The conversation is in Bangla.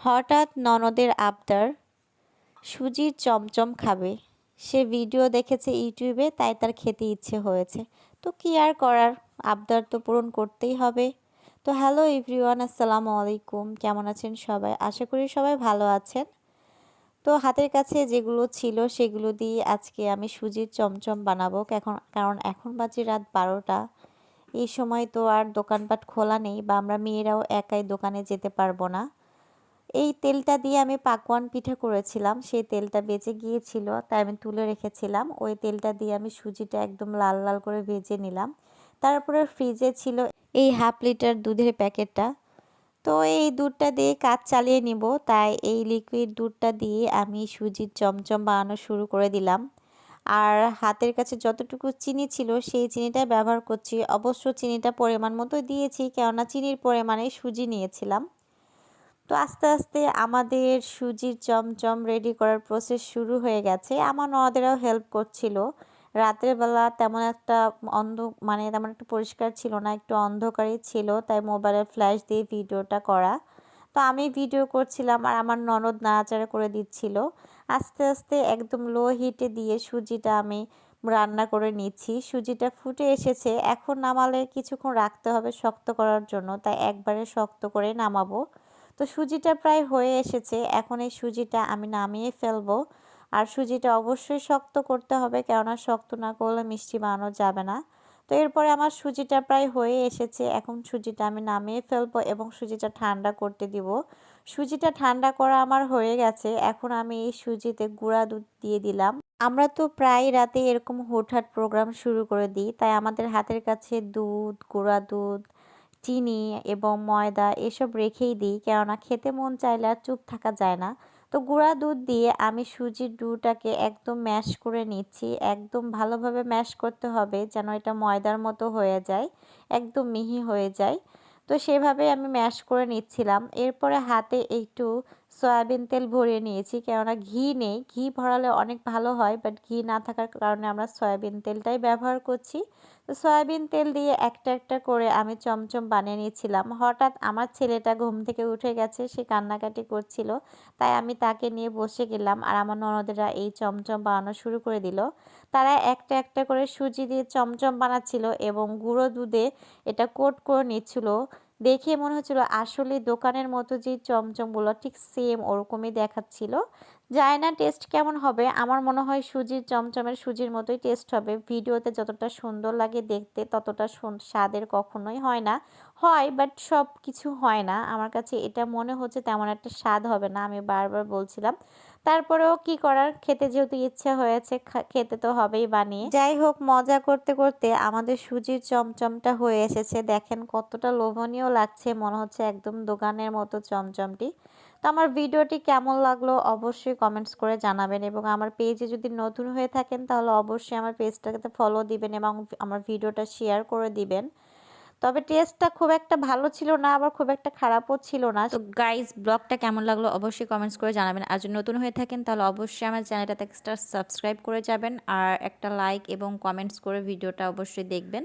হঠাৎ ননদের আবদার, সুজির চমচম খাবে। সে ভিডিও দেখেছে ইউটিউবে, তাই তার খেতে ইচ্ছে হয়েছে। তো কি আর করার? আবদার তো পূরণ করতেই হবে। তো হ্যালো এভরিওয়ান, আসসালামু আলাইকুম। কেমন আছেন সবাই? আশা করি সবাই ভালো আছেন। তো হাতের কাছে যেগুলো ছিল, সেগুলো দিয়ে আজকে আমি সুজির চমচম বানাবো। এখন, কারণ এখন বাজে রাত বারোটা। এই সময় তো আর দোকানপাট খোলা নেই বা আমরা মেয়েরাও একাই দোকানে যেতে পারব না। এই তেলটা দিয়ে আমি পাকওয়ান পিঠা করেছিলাম, সেই তেলটা বেঁচে গিয়েছিল, তাই আমি তুলে রেখেছিলাম। ওই তেলটা দিয়ে আমি সুজিটা একদম লাল লাল করে ভেজে নিলাম। তারপরে ফ্রিজে ছিল এই হাফ লিটার দুধের প্যাকেটটা। তো এই দুধটা দিয়ে কাজ চালিয়ে নিব, তাই এই লিকুইড দুধটা দিয়ে আমি সুজির চমচম বানানো শুরু করে দিলাম। আর হাতের কাছে যতটুকু চিনি ছিল, সেই চিনিটা ব্যবহার করছি। অবশ্য চিনিটা পরিমাণ মতো দিয়েছি, কেননা চিনির পরিমাণে সুজি নিয়েছিলাম। তো আস্তে আস্তে আমাদের সুজির চমচম রেডি করার প্রসেস শুরু হয়ে গেছে। আমার নদেরাও হেল্প করছিল। বেলা তেমন একটা অন্ধ মানে তেমন একটা পরিষ্কার ছিল না, একটু অন্ধকারই ছিল, তাই মোবাইলের ফ্ল্যাশ দিয়ে ভিডিওটা করা। তো আমি ভিডিও করছিলাম আর আমার ননদ নাড়াচাড়া করে দিচ্ছিল। আস্তে আস্তে একদম লো হিটে দিয়ে সুজিটা আমি রান্না করে নিচ্ছি। সুজিটা ফুটে এসেছে। এখন নামালে কিছুক্ষণ রাখতে হবে শক্ত করার জন্য, তাই একবারে শক্ত করে নামাবো। তো সুজিটা প্রায় হয়ে এসেছে। এখন এই সুজিটা আমি নামিয়ে ফেলব। আর সুজিটা অবশ্যই শক্ত করতে হবে, কেননা শক্ত না করলে মিষ্টি বানানো যাবে না। তো এরপরে আমার সুজিটা প্রায় হয়ে এসেছে। এখন সুজিটা আমি নামিয়ে ফেলব এবং সুজিটা ঠান্ডা করতে দিব। সুজিটা ঠান্ডা করা আমার হয়ে গেছে। এখন আমি এই সুজিতে গুঁড়া দুধ দিয়ে দিলাম। আমরা তো প্রায় রাতে এরকম হুটহাট প্রোগ্রাম শুরু করে দিই। তাই আমাদের হাতের কাছে দুধ, গুঁড়া দুধ চিনি এবং ময়দা এসব রেখেই দিই, কেননা খেতে মন চাইলে আর চুপ থাকা যায় না। তো গুঁড়া দুধ দিয়ে আমি সুজির ডুটাকে একদম ম্যাশ করে নিচ্ছি। একদম ভালোভাবে ম্যাশ করতে হবে যেন এটা ময়দার মতো হয়ে যায়, একদম মিহি হয়ে যায়। তো সেভাবে আমি ম্যাশ করে নিচ্ছিলাম। এরপরে হাতে একটু সয়াবিন তেল ভরিয়ে নিয়েছি, কেননা ঘি নেই। ঘি ভরালে অনেক ভালো হয়, বাট ঘি না থাকার কারণে আমরা সয়াবিন তেলটাই ব্যবহার করছি। সয়াবিন তেল দিয়ে একটা একটা করে আমি চমচম বানিয়ে নিয়েছিলাম। হঠাৎ আমার ছেলেটা ঘুম থেকে উঠে গেছে, সে কান্নাকাটি করছিল। তাই আমি তাকে নিয়ে বসে গেলাম আর আমার ননদেরা এই চমচম বানানো শুরু করে দিল। তারা একটা একটা করে সুজি দিয়ে চমচম বানাচ্ছিল এবং গুঁড়ো দুধে এটা কোট করে নিচ্ছিল। দেখে মনে হচ্ছিল আসলে দোকানের মতো যে চমচমগুলো ঠিক সেম ওরকমই দেখাচ্ছিল। যায় না, টেস্ট কেমন হবে? আমার মনে হয় সুজির চমচমের সুজির মতোই টেস্ট হবে। ভিডিওতে যতটা সুন্দর লাগে দেখতে, ততটা স্বাদের কখনোই হয় না। হয় বাট সব কিছু হয় না। আমার কাছে এটা মনে হচ্ছে তেমন একটা স্বাদ হবে না, আমি বারবার বলছিলাম। তারপরেও কি করার? খেতে যেহেতু ইচ্ছে হয়েছে খেতে তো হবেই বানিয়ে। যাই হোক, মজা করতে করতে আমাদের সুজির চমচমটা হয়ে এসেছে। দেখেন কতটা লোভনীয় লাগছে, মনে হচ্ছে একদম দোকানের মতো চমচমটি। তো আমার ভিডিওটি কেমন লাগল অবশ্যই কমেন্টস করে জানাবেন এবং আমার পেজে যদি নতুন হয়ে থাকেন তাহলে অবশ্যই আমার পেজটাকে ফলো দিবেন এবং আমার ভিডিওটা শেয়ার করে দিবেন। তবে টেস্টটা খুব একটা ভালো ছিল না, আবার খুব একটা খারাপও ছিল না। তো গাইজ ব্লগটা কেমন লাগল অবশ্যই কমেন্টস করে জানাবেন। আর যদি নতুন হয়ে থাকেন তাহলে অবশ্যই আমার চ্যানেলটাতে সাবস্ক্রাইব করে যাবেন। আর একটা লাইক এবং কমেন্টস করে ভিডিওটা অবশ্যই দেখবেন।